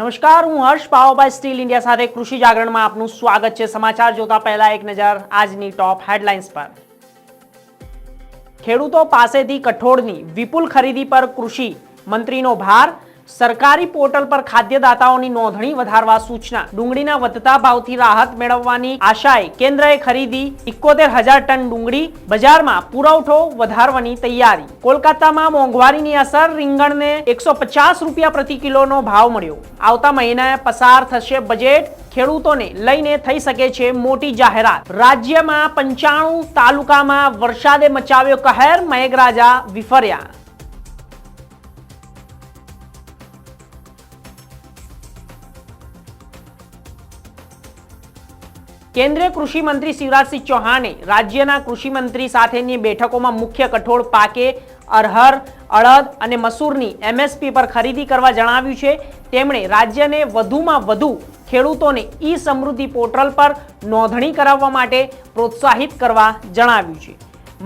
નમસ્કાર, હું હર્ષ પાવાભાઈ steel India સાથે કૃષિ જાગરણમાં આપનું સ્વાગત છે સમાચાર જોતા પહેલા એક નજર આજની ટોપ હેડલાઇન્સ પર. ખેડૂતો પાસેથી કઠોળની વિપુલ ખરીદી પર કૃષિ મંત્રીનો ભાર સરકારી પોર્ટલ પર ખાદ્યદાતાઓની નોંધણી વધારવા સૂચના. ડુંગળીના વધતા ભાવથી રાહત મેળવવાની આશાએ કેન્દ્રએ ખરીદી ઇકોતેર હજાર ટન ડુંગળી બજારમાં પુરવઠો વધારવાની તૈયારી. કોલકાતામાં મોંઘવારીની અસર, રીંગણને એકસો પચાસ રૂપિયા પ્રતિ કિલોનો ભાવ મળ્યો. આવતા મહિને પસાર થશે બજેટ. ખેડૂતોને લઈને થઈ શકે છે મોટી જાહેરાત. રાજ્યમાં પંચાણું તાલુકામાં વરસાદે મચાવ્યો કહેર. મેઘરાજા વિફર્યા. કેન્દ્રીય કૃષિ મંત્રી શિવરાજસિંહ ચૌહાણે રાજ્યના કૃષિ મંત્રી સાથેની બેઠકોમાં મુખ્ય કઠોળ પાકે, અરહર અડદ અને મસૂરની એમએસપી પર ખરીદી કરવા જણાવ્યું છે. તેમણે રાજ્યને વધુમાં વધુ ખેડૂતોને ઈ સમૃદ્ધિ પોર્ટલ પર નોંધણી કરાવવા માટે પ્રોત્સાહિત કરવા જણાવ્યું છે.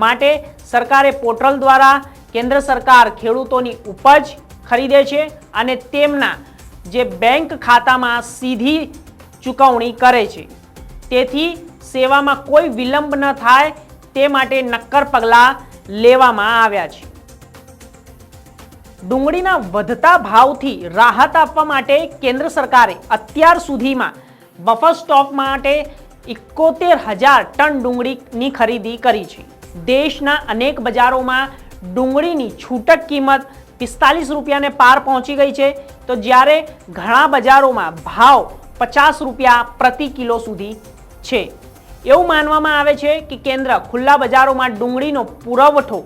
માટે સરકારે પોર્ટલ દ્વારા કેન્દ્ર સરકાર ખેડૂતોની ઉપજ ખરીદે છે અને તેમના જે બેંક ખાતામાં સીધી ચૂકવણી કરે છે. તેથી સેવામાં કોઈ વિલંબ ન થાય, તે માટે નક્કર પગલાં લેવામાં આવ્યા છે. ડુંગળીના વધતા ભાવથી રાહત આપવા માટે કેન્દ્ર સરકારે અત્યાર સુધીમાં બફર સ્ટોક માટે એકોતેર હજાર ટન ડુંગળીની ખરીદી કરી છે. દેશના અનેક બજારોમાં ડુંગળીની છૂટક કિંમત પિસ્તાલીસ રૂપિયાને પાર પહોંચી ગઈ છે. તો જ્યારે ઘણા બજારોમાં ભાવ પચાસ રૂપિયા પ્રતિ કિલો સુધી છે. એવું માનવામાં આવે છે કે કેન્દ્ર ખુલ્લા બજારોમાં ડુંગળીનો પુરવઠો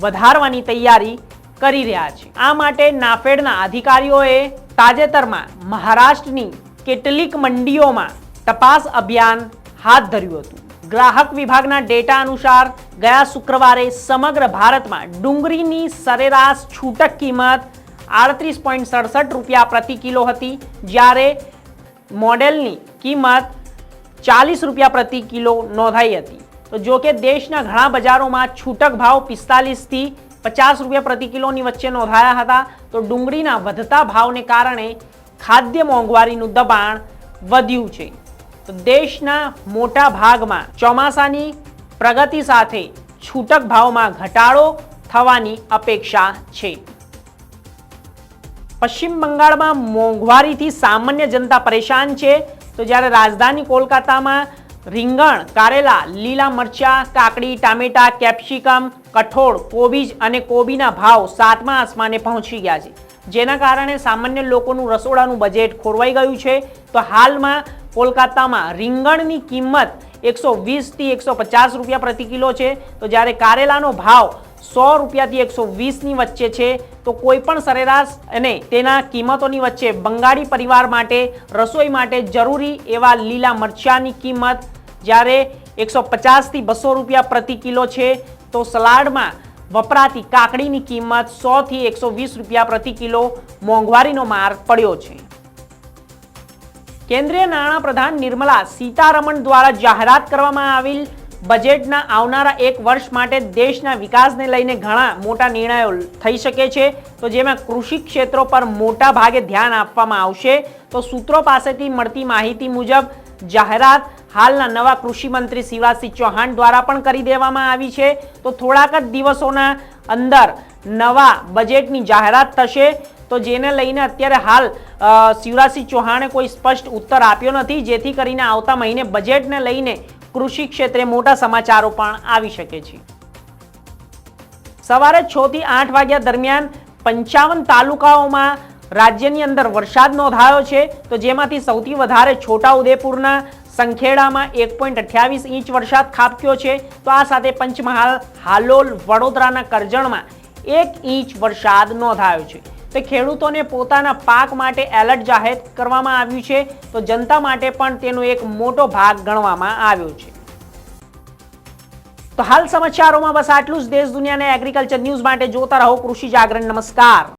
વધારવાની તૈયારી કરી રહ્યા છે. આ માટે નાફેડના અધિકારીઓએ તાજેતરમાં મહારાષ્ટ્રની કેટલીક મંડીઓમાં તપાસ અભિયાન હાથ ધર્યું હતું. ગ્રાહક વિભાગના ડેટા અનુસાર ગયા શુક્રવારે સમગ્ર ભારતમાં ડુંગળીની સરેરાશ છૂટક કિંમત આડત્રીસ પોઈન્ટ સડસઠ રૂપિયા પ્રતિ કિલો હતી, જ્યારે મોડેલની કિંમત ચાલીસ રૂપિયા પ્રતિ કિલો નોંધાઈ હતી. તો જો કે દેશના ઘણા બજારોમાં છૂટક ભાવ પિસ્તાલીસથી પચાસ રૂપિયા પ્રતિ કિલોની વચ્ચે નોંધાયા હતા. તો ડુંગળીના વધતા ભાવને કારણે ખાદ્ય મોંઘવારીનું દબાણ વધ્યું છે. તો દેશના મોટા ભાગમાં ચોમાસાની પ્રગતિ સાથે છૂટક ભાવમાં ઘટાડો થવાની અપેક્ષા છે. પશ્ચિમ બંગાળમાં મોંઘવારીથી સામાન્ય જનતા પરેશાન છે. તો જ્યારે રાજધાની કોલકાતામાં રીંગણ, કારેલા, લીલા મરચા, કાકડી, ટામેટા, કેપ્સિકમ, કઠોળ, કોબીજ અને કોબીના ભાવ સાતમા આસમાને પહોંચી ગયા છે. જેના કારણે સામાન્ય લોકોનું રસોડાનું બજેટ ખોરવાઈ ગયું છે. તો હાલમાં કોલકાતામાં રીંગણની કિંમત એકસો વીસથી એકસો પચાસ રૂપિયા પ્રતિ કિલો છે. તો જ્યારે કારેલાનો ભાવ સો રૂપિયાથી એકસો વીસની વચ્ચે છે. તો કોઈ પણ સરેરાશ અને તેના કિંમતોની વચ્ચે બંગાળી પરિવાર માટે, રસોઈ માટે જરૂરી એવા લીલા મરચાની કિંમત, જ્યારે એકસો પચાસથી બસો રૂપિયા પ્રતિ કિલો છે, તો સલાડમાં વપરાતી કાકડીની કિંમત સોથી એકસો વીસ રૂપિયા પ્રતિ કિલો મોંઘવારીનો માર પડ્યો છે. કેન્દ્રીય નાણાપ્રધાન નિર્મલા સીતારમણ દ્વારા જાહેરાત કરવામાં આવેલ બજેટના આવનારા એક વર્ષ માટે દેશના વિકાસને લઈને ઘણા મોટા નિર્ણયો થઈ શકે છે. તો જેમાં કૃષિ ક્ષેત્રો પર મોટા ભાગે ધ્યાન આપવામાં આવશે. તો સૂત્રો પાસેથી મળતી માહિતી મુજબ, જાહેરાત હાલના નવા કૃષિ મંત્રી શિવરાજસિંહ ચૌહાણ દ્વારા પણ કરી દેવામાં આવી છે. તો થોડાક જ દિવસોના અંદર નવા બજેટની જાહેરાત થશે. તો જેને લઈને અત્યારે હાલ શિવરાજસિંહ ચૌહાણે કોઈ સ્પષ્ટ ઉત્તર આપ્યો નથી. જેથી કરીને આવતા મહિને બજેટને લઈને કૃષિ ક્ષેત્રે મોટા સમાચારો પણ આવી શકે છે. સવારે છ થી આઠ વાગ્યા દરમિયાન પંચાવન તાલુકાઓમાં રાજ્યની અંદર વરસાદ નોંધાયો છે. તો જેમાંથી સૌથી વધારે છોટાઉદેપુરના સંખેડામાં એક પોઈન્ટ અઠ્યાવીસ ઇંચ વરસાદ ખાબક્યો છે. તો આ સાથે પંચમહાલ, હાલોલ, વડોદરાના કરજણમાં એક ઇંચ વરસાદ નોંધાયો છે. તો ખેડૂતોને પોતાના પાક માટે એલર્ટ જાહેર કરવામાં આવ્યું છે. તો જનતા માટે પણ તેનો એક મોટો ભાગ ગણવામાં આવ્યો છે. તો હાલ સમાચારોમાં બસ આટલું જ. દેશ દુનિયાના એગ્રીકલ્ચર ન્યૂઝ માટે જોતા રહો. કૃષિ જાગરણ, નમસ્કાર.